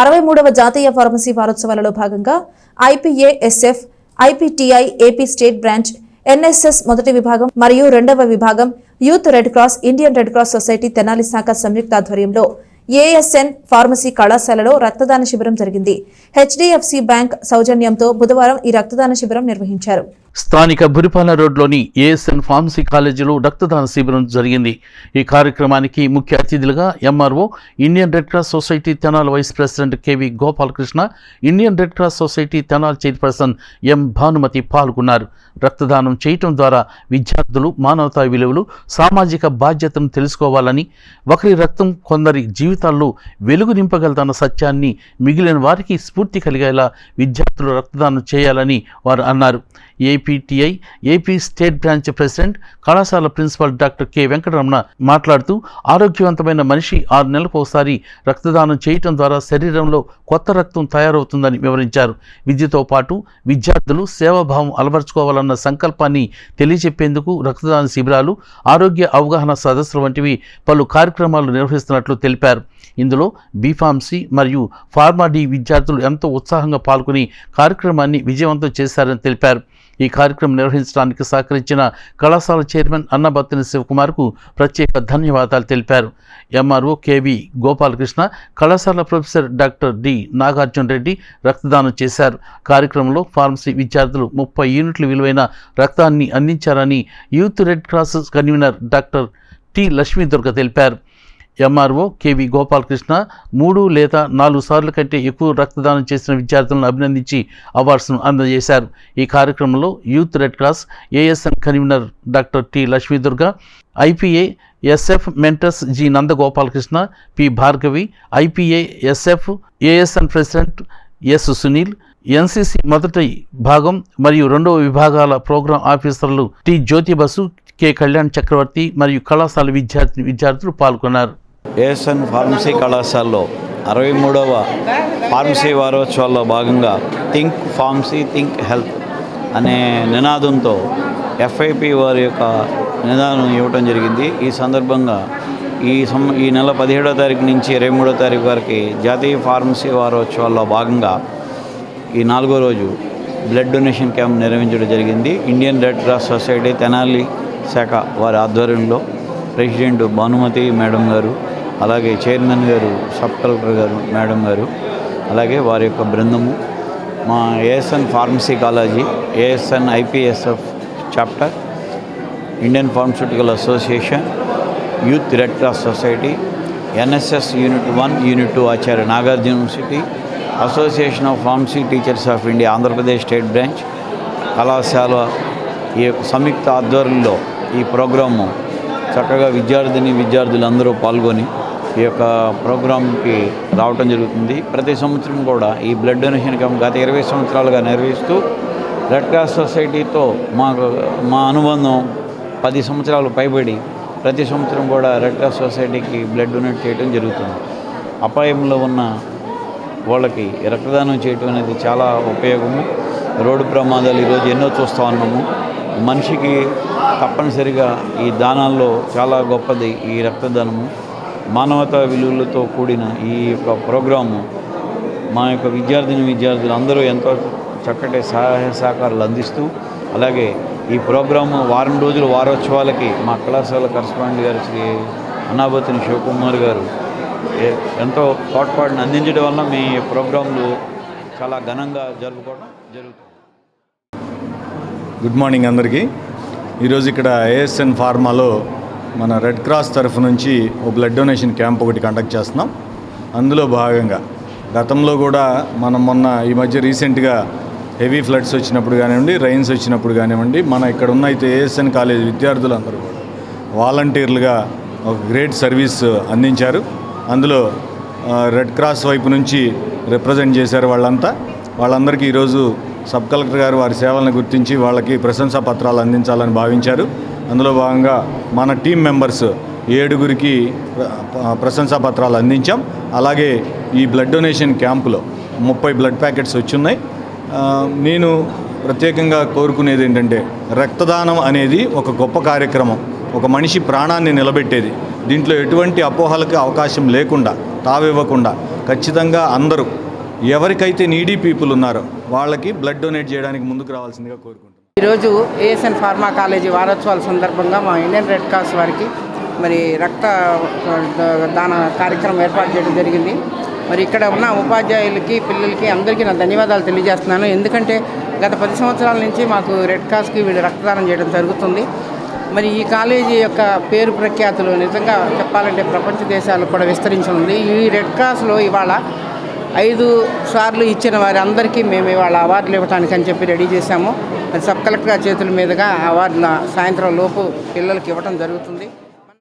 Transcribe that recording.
అరవై మూడవ జాతీయ ఫార్మసీ వారోత్సవాలలో భాగంగా IPASF IPTI AP state branch NSS మొదటి విభాగం మరియు రెండవ విభాగం youth red cross Indian red cross society Tenali శాఖ సంయుక్త ఆధ్వర్యంలో ఏఎస్ఎన్ ఫార్మసీ కళాశాలలో రక్తదాన శిబిరం జరిగింది. హెచ్డిఎఫ్సి బ్యాంక్ సౌజన్యంతో బుధవారం ఈ రక్తదాన శిబిరం నిర్వహించారు. స్థానిక బురిపాల రోడ్లోని ఏఎస్ఎన్ ఫార్మసీ కాలేజీలో రక్తదాన శిబిరం జరిగింది. ఈ కార్యక్రమానికి ముఖ్య అతిథులుగా MRO Indian red cross society Tenali vice president KV Gopalakrishna Indian red cross society Tenali chairperson M Bhanumathi పాల్గొన్నారు. రక్తదానం చేయటం ద్వారా విద్యార్థులు మానవతా విలువలు సామాజిక బాధ్యతను తెలుసుకోవాలని ఒకరి రక్తం కొందరి జీవితాల్లో వెలుగు నింపగలదన్న సత్యాన్ని మిగిలిన వారికి స్ఫూర్తి కలిగేలా విద్యార్థులు రక్తదానం చేయాలని వారు అన్నారు. APTI AP state branch president కళాశాల ప్రిన్సిపల్ డాక్టర్ కె వెంకటరమణ మాట్లాడుతూ ఆరోగ్యవంతమైన మనిషి ఆరు నెలలకు ఒకసారి రక్తదానం చేయటం ద్వారా శరీరంలో కొత్త రక్తం తయారవుతుందని వివరించారు. విద్యతో పాటు విద్యార్థులు సేవాభావం అలవర్చుకోవాలన్న సంకల్పాన్ని తెలియజెప్పేందుకు రక్తదాన శిబిరాలు ఆరోగ్య అవగాహన సదస్సులు వంటివి పలు కార్యక్రమాలు నిర్వహిస్తున్నట్లు తెలిపారు. ఇందులో బీఫార్మసీ మరియు ఫార్మా డి విద్యార్థులు ఎంతో ఉత్సాహంగా పాల్గొని కార్యక్రమాన్ని విజయవంతం చేశారని తెలిపారు. ఈ కార్యక్రమం నిర్వహించడానికి సహకరించిన కళాశాల చైర్మన్ అన్నబత్తిని శివకుమార్కు ప్రత్యేక ధన్యవాదాలు తెలిపారు. ఎంఆర్ఓ కేవి గోపాలకృష్ణ కళాశాల professor doctor D Nagarjuna Reddy రక్తదానం చేశారు. కార్యక్రమంలో ఫార్మసీ విద్యార్థులు ముప్పై యూనిట్లు విలువైన రక్తాన్ని అందించారని youth red cross convener doctor T Lakshmidurga తెలిపారు. ఎంఆర్ఓ కేవి గోపాలకృష్ణ మూడు లేదా నాలుగు సార్లు కంటే ఎక్కువ రక్తదానం చేసిన విద్యార్థులను అభినందించి అవార్డ్స్ను అందజేశారు. ఈ కార్యక్రమంలో youth red cross ASN convener doctor T Lakshmidurga IPA SF mentors G Nandagopalakrishna P Bhargavi IPA SF ASN president S Sunil NCC మొదటి భాగం మరియు రెండవ విభాగాల ప్రోగ్రాం ఆఫీసర్లు టి జ్యోతి బసు కె కళ్యాణ్ చక్రవర్తి మరియు కళాశాల విద్యార్థి విద్యార్థులు పాల్గొన్నారు. ఏఎస్ఎన్ ఫార్మసీ కళాశాలలో అరవై మూడవ ఫార్మసీ వారోత్సవాల్లో భాగంగా థింక్ ఫార్మసీ థింక్ హెల్త్ అనే నినాదంతో ఎఫ్ఐపి వారి యొక్క నినాదం ఇవ్వటం జరిగింది. ఈ సందర్భంగా ఈ సం ఈ నెల పదిహేడో తారీఖు నుంచి ఇరవై మూడో తారీఖు వరకు జాతీయ ఫార్మసీ వారోత్సవాల్లో భాగంగా ఈ నాలుగో రోజు బ్లడ్ డొనేషన్ క్యాంప్ నిర్వహించడం జరిగింది. Indian red cross society Tenali శాఖ వారి ఆధ్వర్యంలో ప్రెసిడెంట్ భానుమతి మేడం గారు అలాగే చైర్మన్ గారు సబ్ కలెక్టర్ గారు మేడం గారు అలాగే వారి యొక్క బృందము మా ASN pharmacy college ASN IPSF chapter Indian pharmaceutical association youth red cross society NSS unit one unit two Acharya Nagarjuna university association of pharmacy teachers of India Andhra Pradesh state branch కళాశాల ఈ యొక్క సంయుక్త ఆధ్వర్యంలో ఈ programme చక్కగా విద్యార్థిని విద్యార్థులందరూ పాల్గొని ఈ యొక్క ప్రోగ్రాంకి రావటం జరుగుతుంది. ప్రతి సంవత్సరం కూడా ఈ బ్లడ్ డొనేషన్ క్యాంప్ గత ఇరవై సంవత్సరాలుగా నిర్వహిస్తూ రెడ్ క్రాస్ సొసైటీతో మాకు మా అనుబంధం పది సంవత్సరాలు పైబడి ప్రతి సంవత్సరం కూడా రెడ్ క్రాస్ సొసైటీకి బ్లడ్ డొనేట్ చేయడం జరుగుతుంది. అపాయంలో ఉన్న వాళ్ళకి రక్తదానం చేయటం అనేది చాలా ఉపయోగము. రోడ్డు ప్రమాదాలు ఈరోజు ఎన్నో చూస్తూ ఉన్నాము. మనిషికి తప్పనిసరిగా ఈ దానాల్లో చాలా గొప్పది ఈ రక్తదానము. మానవతా విలువలతో కూడిన ఈ యొక్క ప్రోగ్రాము మా యొక్క విద్యార్థిని విద్యార్థులు అందరూ ఎంతో చక్కటి సహాయ సహకారాలు అందిస్తూ అలాగే ఈ ప్రోగ్రాము వారం రోజుల వారోత్సవాలకి మా కళాశాల కరస్పాండెంట్ గారు శ్రీ అనాబతిని శివకుమార్ గారు ఏ- ఎంతో తోడ్పాటును అందించడం వల్ల మీ ప్రోగ్రాంలు చాలా ఘనంగా జరుపుకోవడం జరుగుతుంది. గుడ్ మార్నింగ్ అందరికీ. ఈరోజు ఇక్కడ ఏఎస్ఎన్ ఫార్మాలో మన రెడ్ క్రాస్ తరఫు నుంచి ఓ బ్లడ్ డొనేషన్ క్యాంప్ ఒకటి కండక్ట్ చేస్తున్నాం. అందులో భాగంగా గతంలో కూడా మనం మొన్న ఈ మధ్య రీసెంట్గా హెవీ ఫ్లడ్స్ వచ్చినప్పుడు కానివ్వండి రైన్స్ వచ్చినప్పుడు కానివ్వండి మన ఇక్కడ ఉన్న అయితే ఏఎస్ఎన్ కాలేజ్ విద్యార్థులందరూ కూడా వాలంటీర్లుగా ఒక గ్రేట్ సర్వీస్ అందించారు. అందులో రెడ్ క్రాస్ వైపు నుంచి రిప్రజెంట్ చేశారు వాళ్ళంతా. వాళ్ళందరికీ ఈరోజు సబ్ కలెక్టర్ గారు వారి సేవలను గుర్తించి వాళ్ళకి ప్రశంసా పత్రాలు అందించాలని భావించారు. అందులో భాగంగా మన టీం మెంబర్స్ ఏడుగురికి ప్రశంసా పత్రాలు అందించాం. అలాగే ఈ బ్లడ్ డొనేషన్ క్యాంపులో ముప్పై బ్లడ్ ప్యాకెట్స్ వచ్చున్నాయి. నేను ప్రత్యేకంగా కోరుకునేది ఏంటంటే రక్తదానం అనేది ఒక గొప్ప కార్యక్రమం. ఒక మనిషి ప్రాణాన్ని నిలబెట్టేది. దీంట్లో ఎటువంటి అపోహలకు అవకాశం లేకుండా తావివ్వకుండా ఖచ్చితంగా అందరూ ఎవరికైతే నీడీ పీపుల్ ఉన్నారో వాళ్ళకి బ్లడ్ డొనేట్ చేయడానికి ముందుకు రావాల్సిందిగా కోరుకుంటున్నాను. ఈరోజు ఏఎస్ఎన్ ఫార్మా కాలేజీ వారోత్సవాల సందర్భంగా మా ఇండియన్ రెడ్ క్రాస్ వారికి మరి రక్త దాన కార్యక్రమం ఏర్పాటు చేయడం జరిగింది. మరి ఇక్కడ ఉన్న ఉపాధ్యాయులకి పిల్లలకి అందరికీ నా ధన్యవాదాలు తెలియజేస్తున్నాను. ఎందుకంటే గత పది సంవత్సరాల నుంచి మాకు రెడ్ క్రాస్కి వీళ్ళు రక్తదానం చేయడం జరుగుతుంది. మరి ఈ కాలేజీ యొక్క పేరు ప్రఖ్యాతులు నిజంగా చెప్పాలంటే ప్రపంచ దేశాలు కూడా విస్తరించి ఉంది. ఈ రెడ్ క్రాస్లో ఇవాళ ఐదు సార్లు ఇచ్చిన వారి అందరికీ మేము ఇవాళ అవార్డులు ఇవ్వడానికి అని చెప్పి రెడీ చేశాము. సబ్ కలెక్టర్ చేతుల మీదుగా ఆ సాయంత్రం లోపు పిల్లలకి ఇవ్వడం జరుగుతుంది.